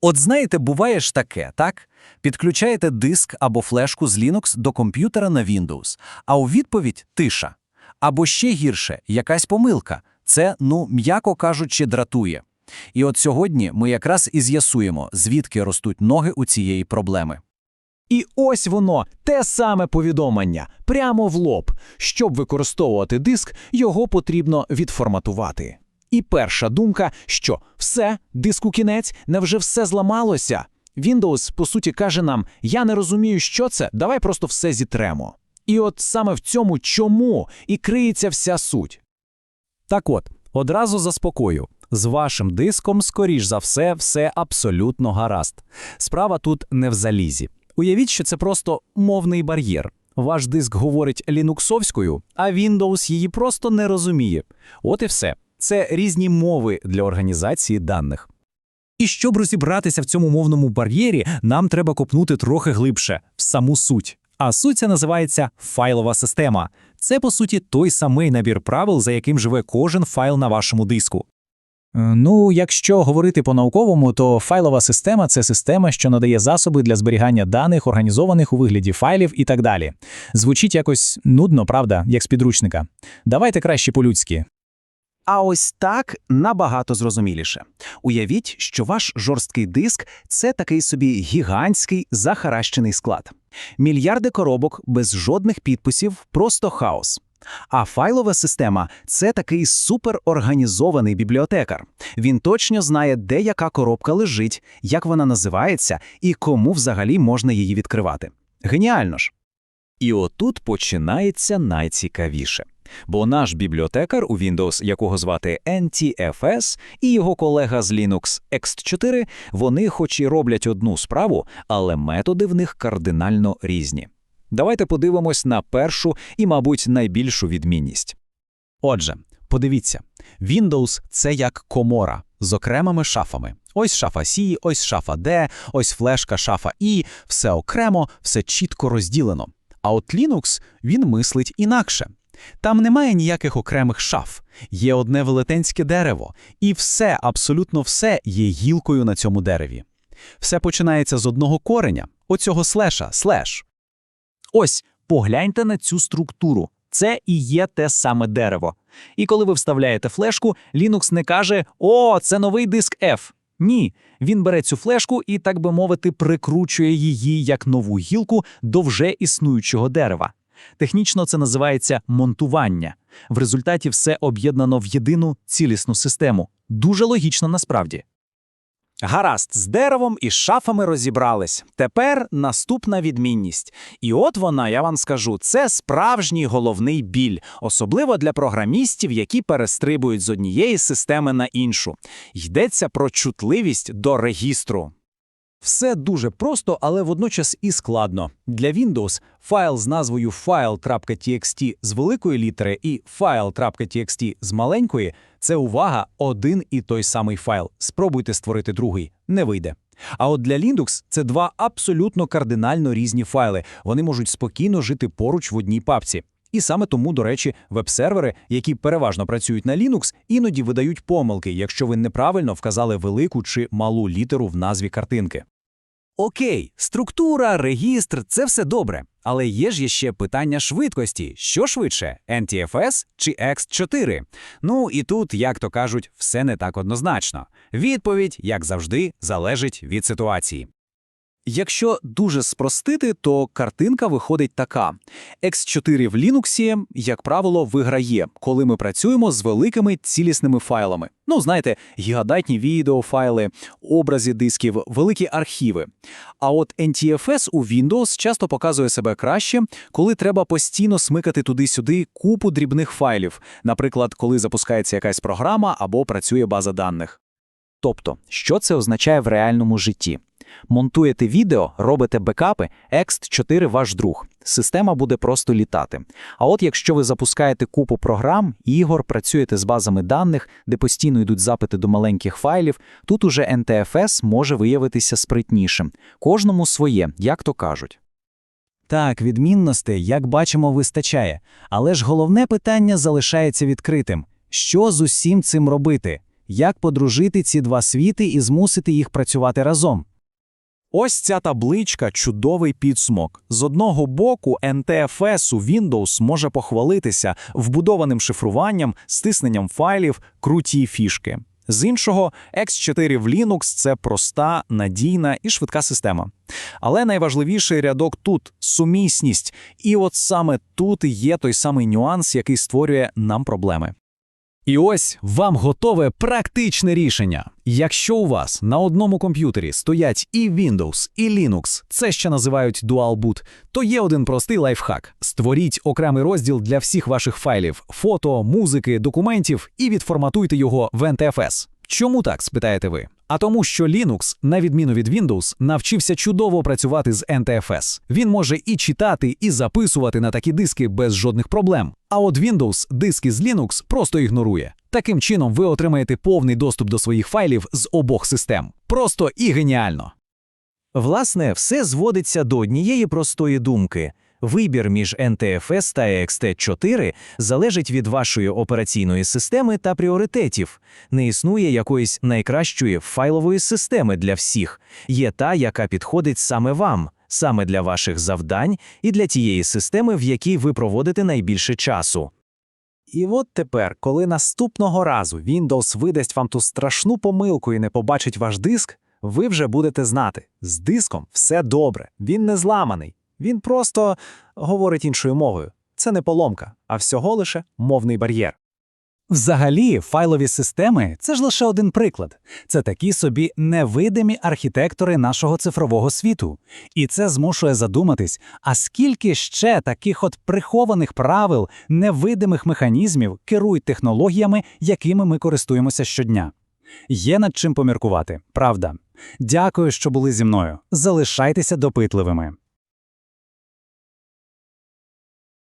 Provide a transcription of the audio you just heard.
От знаєте, буває ж таке, так? Підключаєте диск або флешку з Linux до комп'ютера на Windows, а у відповідь тиша. Або ще гірше, якась помилка. Це, ну, м'яко кажучи, дратує. І от сьогодні ми якраз і з'ясуємо, звідки ростуть ноги у цієї проблеми. І ось воно, те саме повідомлення, прямо в лоб. Щоб використовувати диск, його потрібно відформатувати. І перша думка, що все, диску кінець, невже все зламалося? Windows, по суті, каже нам: я не розумію, що це, давай просто все зітремо. І от саме в цьому чому і криється вся суть. Так от, одразу заспокою. З вашим диском, скоріш за все, все абсолютно гаразд. Справа тут не в залізі. Уявіть, що це просто мовний бар'єр. Ваш диск говорить лінуксовською, а Windows її просто не розуміє. От і все. Це різні мови для організації даних. І щоб розібратися в цьому мовному бар'єрі, нам треба копнути трохи глибше в саму суть. А суть ця називається файлова система. Це, по суті, той самий набір правил, за яким живе кожен файл на вашому диску. Е, Ну, якщо говорити по-науковому, то файлова система це система, що надає засоби для зберігання даних, організованих у вигляді файлів і так далі. Звучить якось нудно, правда, як з підручника. Давайте краще по-людськи. А ось так набагато зрозуміліше. Уявіть, що ваш жорсткий диск це такий собі гігантський захаращений склад. Мільярди коробок без жодних підписів, просто хаос. А файлова система це такий суперорганізований бібліотекар. Він точно знає, де яка коробка лежить, як вона називається і кому взагалі можна її відкривати. Геніально ж! І отут починається найцікавіше. Бо наш бібліотекар у Windows, якого звати NTFS, і його колега з Linux X4, вони хоч і роблять одну справу, але методи в них кардинально різні. Давайте подивимось на першу і, мабуть, найбільшу відмінність. Отже, подивіться, Windows – це як комора з окремими шафами. Ось шафа C, ось шафа D, ось флешка шафа І, все окремо, все чітко розділено. А от Linux, він мислить інакше. Там немає ніяких окремих шаф, є одне велетенське дерево, і все, абсолютно все є гілкою на цьому дереві. Все починається з одного кореня, оцього слеша, слеш. Ось, погляньте на цю структуру. Це і є те саме дерево. І коли ви вставляєте флешку, Linux не каже «О, це новий диск F». Ні, він бере цю флешку і, так би мовити, прикручує її як нову гілку до вже існуючого дерева. Технічно це називається монтування. В результаті все об'єднано в єдину цілісну систему. Дуже логічно насправді. Гаразд, з деревом і шафами розібрались. Тепер наступна відмінність. І от вона, я вам скажу, це справжній головний біль, особливо для програмістів, які перестрибують з однієї системи на іншу. Йдеться про чутливість до регістру. Все дуже просто, але водночас і складно. Для Windows файл з назвою file.txt з великої літери і file.txt з маленької це увага один і той самий файл. Спробуйте створити другий, не вийде. А от для Linux це два абсолютно кардинально різні файли. Вони можуть спокійно жити поруч в одній папці. І саме тому, до речі, веб-сервери, які переважно працюють на Linux, іноді видають помилки, якщо ви неправильно вказали велику чи малу літеру в назві картинки. Окей, структура, регістр це все добре. Але є ж ще питання швидкості. Що швидше, NTFS чи X4? Ну і тут, як то кажуть, все не так однозначно. Відповідь, як завжди, залежить від ситуації. Якщо дуже спростити, то картинка виходить така: X4 в Linux, як правило, виграє, коли ми працюємо з великими цілісними файлами. Ну, знаєте, гігабайтні відеофайли, образи дисків, великі архіви. А от NTFS у Windows часто показує себе краще, коли треба постійно смикати туди-сюди купу дрібних файлів, наприклад, коли запускається якась програма або працює база даних. Тобто, що це означає в реальному житті? Монтуєте відео, робите бекапи, Ext4 ваш друг. Система буде просто літати. А от якщо ви запускаєте купу програм, ігор, працюєте з базами даних, де постійно йдуть запити до маленьких файлів, тут уже NTFS може виявитися спритнішим. Кожному своє, як то кажуть. Так, відмінностей, як бачимо, вистачає. Але ж головне питання залишається відкритим. Що з усім цим робити? як подружити ці два світи і змусити їх працювати разом. Ось ця табличка – чудовий підсумок. З одного боку, NTFS у Windows може похвалитися вбудованим шифруванням, стисненням файлів, круті фішки. З іншого, X4 в Linux – це проста, надійна і швидка система. Але найважливіший рядок тут – сумісність. І от саме тут є той самий нюанс, який створює нам проблеми. І ось вам готове практичне рішення. Якщо у вас на одному комп'ютері стоять і Windows, і Linux, це ще називають Dual Boot, то є один простий лайфхак. Створіть окремий розділ для всіх ваших файлів – фото, музики, документів і відформатуйте його в NTFS. Чому так, спитаєте ви? А тому, що Linux, на відміну від Windows, навчився чудово працювати з NTFS. Він може і читати, і записувати на такі диски без жодних проблем. А от Windows диски з Linux просто ігнорує. Таким чином, ви отримаєте повний доступ до своїх файлів з обох систем. Просто і геніально. Власне, все зводиться до однієї простої думки. Вибір між NTFS та EXT4 залежить від вашої операційної системи та пріоритетів. Не існує якоїсь найкращої файлової системи для всіх. Є та, яка підходить саме вам, саме для ваших завдань і для тієї системи, в якій ви проводите найбільше часу. І от тепер, коли наступного разу Windows видасть вам ту страшну помилку і не побачить ваш диск, ви вже будете знати, з диском все добре, він не зламаний, він просто говорить іншою мовою. Це не поломка, а всього лише мовний бар'єр. Взагалі, файлові системи це ж лише один приклад. Це такі собі невидимі архітектори нашого цифрового світу. І це змушує задуматись, а скільки ще таких от прихованих правил, невидимих механізмів керують технологіями, якими ми користуємося щодня. Є над чим поміркувати, правда. Дякую, що були зі мною. Залишайтеся допитливими.